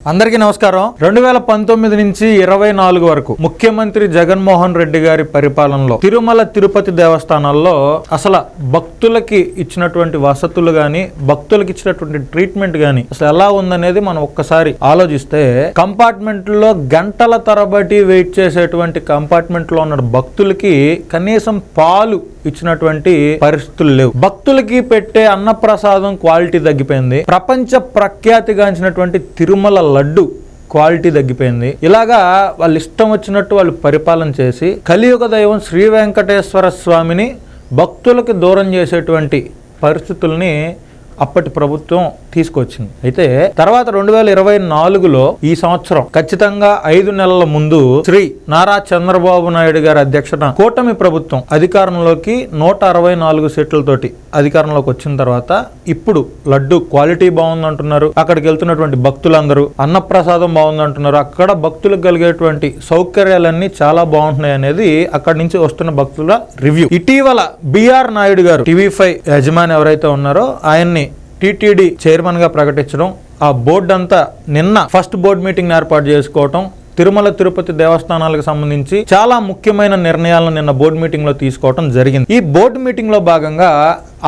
అందరికీ నమస్కారం. రెండు వేల పంతొమ్మిది నుంచి ఇరవై నాలుగు వరకు ముఖ్యమంత్రి జగన్మోహన్ రెడ్డి గారి పరిపాలనలో తిరుమల తిరుపతి దేవస్థానాల్లో అసలు భక్తులకి ఇచ్చినటువంటి వసతులు కానీ భక్తులకి ఇచ్చినటువంటి ట్రీట్మెంట్ కానీ అసలు ఎలా ఉందనేది మనం ఒక్కసారి ఆలోచిస్తే కంపార్ట్మెంట్లో గంటల తరబడి వెయిట్ చేసేటువంటి కంపార్ట్మెంట్లో ఉన్న భక్తులకి కనీసం పాలు ఇచ్చినటువంటి పరిస్థితులు లేవు. భక్తులకి పెట్టే అన్నప్రసాదం క్వాలిటీ తగ్గిపోయింది. ప్రపంచ ప్రఖ్యాతిగాంచినటువంటి తిరుమల లడ్డు క్వాలిటీ తగ్గిపోయింది. ఇలాగా వాళ్ళు ఇష్టం వచ్చినట్టు వాళ్ళు పరిపాలన చేసి కలియుగ దైవం శ్రీ వెంకటేశ్వర స్వామిని భక్తులకు దూరం చేసేటువంటి పరిస్థితుల్ని అప్పటి ప్రభుత్వం తీసుకొచ్చింది. అయితే తర్వాత రెండు వేల ఇరవై నాలుగులో ఈ సంవత్సరం ఖచ్చితంగా ఐదు నెలల ముందు శ్రీ నారా చంద్రబాబు నాయుడు గారి అధ్యక్షత కూటమి ప్రభుత్వం అధికారంలోకి నూట అరవై నాలుగు సీట్లతోటి అధికారంలోకి వచ్చిన తర్వాత ఇప్పుడు లడ్డు క్వాలిటీ బాగుందంటున్నారు. అక్కడికి వెళ్తున్నటువంటి భక్తులందరూ అన్నప్రసాదం బాగుందంటున్నారు. అక్కడ భక్తులకు కలిగేటువంటి సౌకర్యాలన్నీ చాలా బాగుంటున్నాయి అనేది అక్కడి నుంచి వస్తున్న భక్తుల రివ్యూ. ఇటీవల బిఆర్ నాయుడు గారు టీవీ ఫైవ్ యజమాని ఎవరైతే ఉన్నారో ఆయన్ని టీటీడీ చైర్మన్గా ప్రకటించడం ఆ బోర్డు అంతా నిన్న ఫస్ట్ బోర్డు మీటింగ్ ఏర్పాటు చేసుకోవటం తిరుమల తిరుపతి దేవస్థానాలకు సంబంధించి చాలా ముఖ్యమైన నిర్ణయాలను నిన్న బోర్డు మీటింగ్లో తీసుకోవడం జరిగింది. ఈ బోర్డు మీటింగ్లో భాగంగా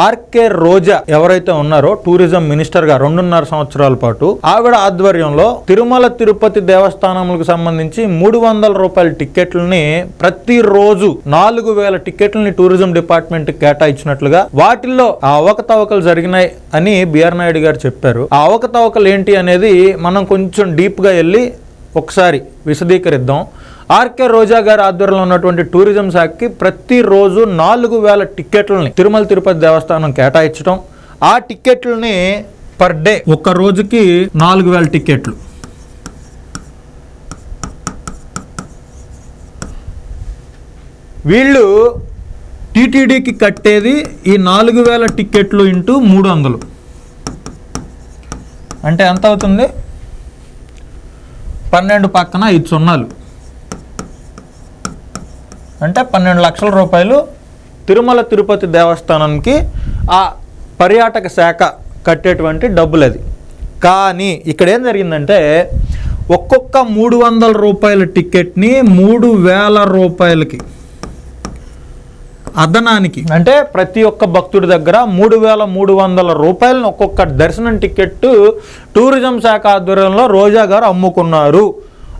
ఆర్కే రోజా ఎవరైతే ఉన్నారో టూరిజం మినిస్టర్గా రెండున్నర సంవత్సరాల పాటు ఆవిడ ఆధ్వర్యంలో తిరుమల తిరుపతి దేవస్థానములకు సంబంధించి మూడు వందల రూపాయల టికెట్లని ప్రతిరోజు నాలుగు వేల టికెట్లని టూరిజం డిపార్ట్మెంట్ కేటాయించినట్లుగా వాటిల్లో ఆ అవకతవకలు జరిగినాయి అని బిఆర్ నాయుడు గారు చెప్పారు. ఆ అవకతవకలు ఏంటి అనేది మనం కొంచెం డీప్గా వెళ్ళి ఒకసారి విశదీకరిద్దాం. ఆర్కే రోజా గారి ఆధ్వర్యంలో ఉన్నటువంటి టూరిజం శాఖకి ప్రతిరోజు నాలుగు వేల టిక్కెట్లని తిరుమల తిరుపతి దేవస్థానం కేటాయించడం ఆ టిక్కెట్లని పర్ డే ఒక రోజుకి నాలుగు వేల టిక్కెట్లు. వీళ్ళు టీటీడీకి కట్టేది ఈ నాలుగు వేల టిక్కెట్లు ఇంటూ మూడు వందలు. అంటే ఎంత అవుతుంది? పన్నెండు పక్కన ఐదు సున్నాలు. అంటే పన్నెండు లక్షల రూపాయలు తిరుమల తిరుపతి దేవస్థానానికి ఆ పర్యాటక శాఖ కట్టేటువంటి డబ్బులు అది కానీ ఇక్కడ ఏం జరిగిందంటే ఒక్కొక్క మూడు వందల రూపాయల టికెట్ని మూడు వేల రూపాయలకి అదనానికి. అంటే ప్రతి ఒక్క భక్తుడి దగ్గర మూడు వేల మూడు వందల రూపాయలను ఒక్కొక్క దర్శనం టికెట్ టూరిజం శాఖ ఆధ్వర్యంలో రోజా గారు అమ్ముకున్నారు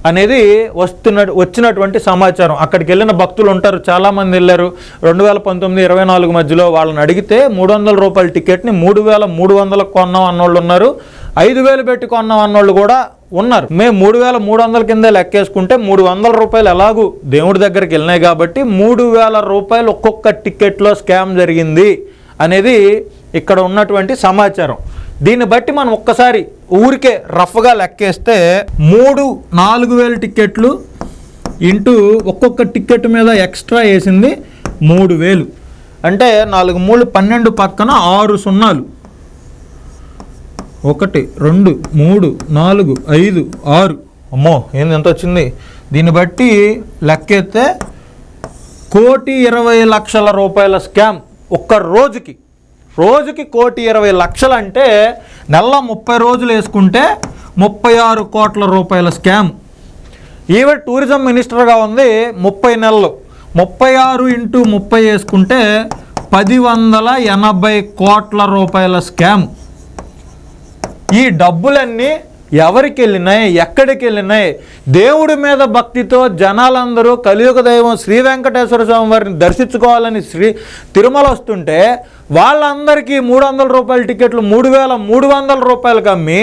అనేది వస్తున్న వచ్చినటువంటి సమాచారం. అక్కడికి వెళ్ళిన భక్తులు ఉంటారు చాలామంది వెళ్ళారు. రెండు వేల పంతొమ్మిది ఇరవై నాలుగు మధ్యలో వాళ్ళని అడిగితే మూడు వందల రూపాయల టికెట్ని మూడు వేల మూడు వందలకు కొన్నాం అన్నోళ్ళు ఉన్నారు. ఐదు వేలు పెట్టుకున్నాం అన్నోళ్ళు కూడా ఉన్నారు. మేము మూడు వేల మూడు వందల కింద లెక్కేసుకుంటే మూడు వందల రూపాయలు ఎలాగూ దేవుడి దగ్గరికి వెళ్ళినాయి కాబట్టి మూడు వేల రూపాయలు ఒక్కొక్క టికెట్లో స్కామ్ జరిగింది అనేది ఇక్కడ ఉన్నటువంటి సమాచారం. దీన్ని బట్టి మనం ఒక్కసారి ఊరికే రఫ్గా లెక్కేస్తే మూడు నాలుగు వేల టికెట్లు ఇంటూ ఒక్కొక్క టికెట్ మీద ఎక్స్ట్రా వేసింది మూడు వేలు. అంటే నాలుగు మూడు పన్నెండు పక్కన ఆరు సున్నాలు. ఒకటి రెండు మూడు నాలుగు ఐదు ఆరు. అమ్మో ఏంది ఎంత వచ్చింది? దీన్ని బట్టి లెక్కెత్తే కోటి ఇరవై లక్షల రూపాయల స్కామ్ ఒక్క రోజుకి. రోజుకి కోటి ఇరవై లక్షలు అంటే నెల ముప్పై రోజులు వేసుకుంటే ముప్పై ఆరు కోట్ల రూపాయల స్కామ్. ఈవిడ టూరిజం మినిస్టర్గా ఉంది ముప్పై నెలలు. ముప్పై ఆరు ఇంటూ ముప్పై వేసుకుంటే పది వందల ఎనభై కోట్ల రూపాయల స్కామ్. ఈ డబ్బులన్నీ ఎవరికి వెళ్ళినాయి ఎక్కడికి వెళ్ళినాయి దేవుడి మీద భక్తితో జనాలందరూ కలియుగ దైవం శ్రీ వెంకటేశ్వర స్వామి వారిని దర్శించుకోవాలని శ్రీ తిరుమల వస్తుంటే వాళ్ళందరికీ మూడు వందల రూపాయల టికెట్లు మూడు వేల మూడు వందల రూపాయలకు అమ్మి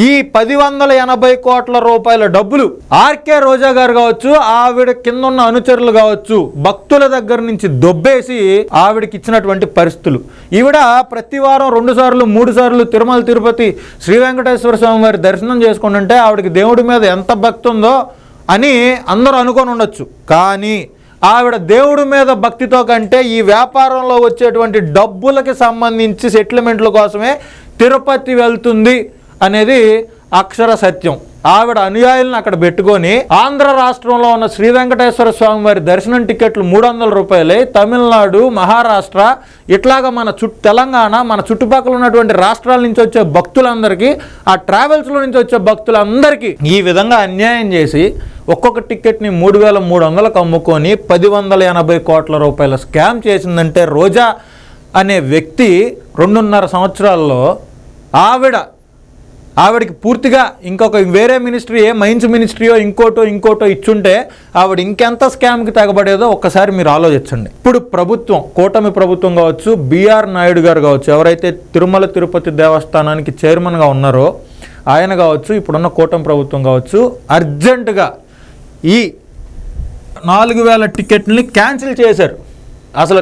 ఈ పది వందల ఎనభై కోట్ల రూపాయల డబ్బులు ఆర్కే రోజా గారు కావచ్చు ఆవిడ కింద ఉన్న అనుచరులు కావచ్చు భక్తుల దగ్గర నుంచి దొబ్బేసి ఆవిడకి ఇచ్చినటువంటి పరిస్థితులు. ఈవిడ ప్రతి వారం రెండు సార్లు మూడు సార్లు తిరుమల తిరుపతి శ్రీ వెంకటేశ్వర స్వామి వారి దర్శనం చేసుకుంటుంటే ఆవిడకి దేవుడి మీద ఎంత భక్తి ఉందో అని అందరూ అనుకొని ఉండొచ్చు. కానీ ఆవిడ దేవుడి మీద భక్తితో కంటే ఈ వ్యాపారంలో వచ్చేటువంటి డబ్బులకి సంబంధించి సెటిల్మెంట్ల కోసమే తిరుపతి వెళ్తుంది. అనేది అక్షర సత్యం. ఆవిడ అనుయాయులను అక్కడ పెట్టుకొని ఆంధ్ర రాష్ట్రంలో ఉన్న శ్రీ వెంకటేశ్వర స్వామి వారి దర్శనం టికెట్లు మూడు వందల రూపాయలే. తమిళనాడు మహారాష్ట్ర ఇట్లాగా మన చుట్టూ తెలంగాణ మన చుట్టుపక్కల ఉన్నటువంటి రాష్ట్రాల నుంచి వచ్చే భక్తులందరికీ ఆ ట్రావెల్స్లో నుంచి వచ్చే భక్తులందరికీ ఈ విధంగా అన్యాయం చేసి ఒక్కొక్క టికెట్ని మూడు వేల మూడు వందలకు అమ్ముకొని పది వందల ఎనభై కోట్ల రూపాయల స్కామ్ చేసిందంటే రోజా అనే వ్యక్తి రెండున్నర సంవత్సరాల్లో ఆవిడ ఆవిడకి పూర్తిగా ఇంకొక వేరే మినిస్ట్రీ ఏ మైన్స్ మినిస్ట్రీయో ఇంకోటో ఇంకోటో ఇచ్చుంటే ఆవిడ ఇంకెంత స్కామ్కి తెగబడేదో ఒక్కసారి మీరు ఆలోచించండి. ఇప్పుడు ప్రభుత్వం కూటమి ప్రభుత్వం కావచ్చు బీఆర్ నాయుడు గారు కావచ్చు ఎవరైతే తిరుమల తిరుపతి దేవస్థానానికి చైర్మన్గా ఉన్నారో ఆయన కావచ్చు ఇప్పుడున్న కూటమి ప్రభుత్వం కావచ్చు అర్జెంటుగా ఈ నాలుగు వేల టికెట్ని క్యాన్సిల్ చేశారు. అసలు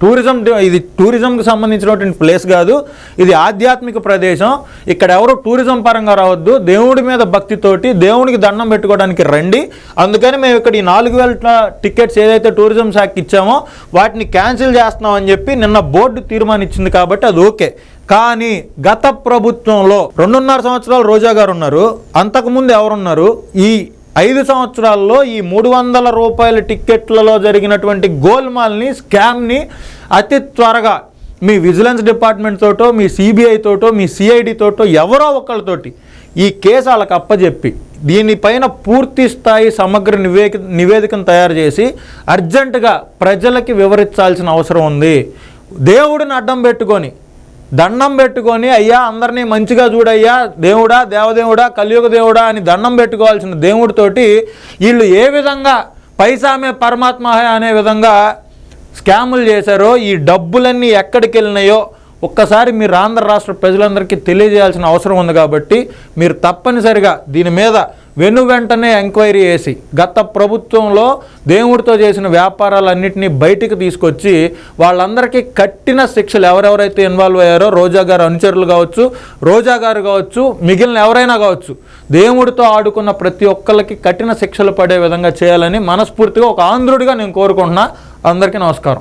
టూరిజం ఇది టూరిజంకి సంబంధించినటువంటి ప్లేస్ కాదు ఇది ఆధ్యాత్మిక ప్రదేశం. ఇక్కడ ఎవరు టూరిజం పరంగా రావద్దు దేవుడి మీద భక్తితోటి దేవునికి దండం పెట్టుకోవడానికి రండి. అందుకని మేము ఇక్కడ ఈ నాలుగు వేల టికెట్స్ ఏదైతే టూరిజం శాఖకి ఇచ్చామో వాటిని క్యాన్సిల్ చేస్తున్నాం అని చెప్పి నిన్న బోర్డు తీర్మానించింది కాబట్టి అది ఓకే. కానీ గత ప్రభుత్వంలో రెండున్నర సంవత్సరాలు రోజా గారు ఉన్నారు అంతకుముందు ఎవరున్నారు? ఈ ఐదు సంవత్సరాల్లో ఈ మూడు వందల రూపాయల టిక్కెట్లలో జరిగినటువంటి గోల్మాల్ని స్కామ్ని అతి త్వరగా మీ విజిలెన్స్ డిపార్ట్మెంట్ తోటో మీ సిబిఐ తోటో మీ సిఐడి తోటో ఎవరో ఒకళ్ళతోటి ఈ కేసు వాళ్ళకి అప్పజెప్పి దీనిపైన పూర్తి స్థాయి సమగ్ర నివేక నివేదికను తయారు చేసి అర్జెంటుగా ప్రజలకి వివరించాల్సిన అవసరం ఉంది. దేవుడిని అడ్డం పెట్టుకొని దండం పెట్టుకొని అయ్యా అందరినీ మంచిగా చూడయ్యా దేవుడా దేవదేవుడా కలియుగ దేవుడా అని దండం పెట్టుకోవాల్సిన దేవుడితోటి వీళ్ళు ఏ విధంగా పైసామే పరమాత్మ అనే విధంగా స్కాములు చేశారో ఈ డబ్బులన్నీ ఎక్కడికి వెళ్ళినాయో ఒక్కసారి మీరు ఆంధ్ర రాష్ట్ర ప్రజలందరికీ తెలియజేయాల్సిన అవసరం ఉంది కాబట్టి మీరు తప్పనిసరిగా దీని మీద వెను వెంటనే ఎంక్వైరీ చేసి గత ప్రభుత్వంలో దేవుడితో చేసిన వ్యాపారాలన్నింటినీ బయటికి తీసుకొచ్చి వాళ్ళందరికీ కట్టిన శిక్షలు ఎవరెవరైతే ఇన్వాల్వ్ అయ్యారో రోజా గారు అనుచరులు కావచ్చు రోజా గారు కావచ్చు మిగిలిన ఎవరైనా కావచ్చు దేవుడితో ఆడుకున్న ప్రతి ఒక్కరికి కఠిన శిక్షలు పడే విధంగా చేయాలని మనస్ఫూర్తిగా ఒక ఆంధ్రుడిగా నేను కోరుకుంటున్నా. అందరికీ నమస్కారం.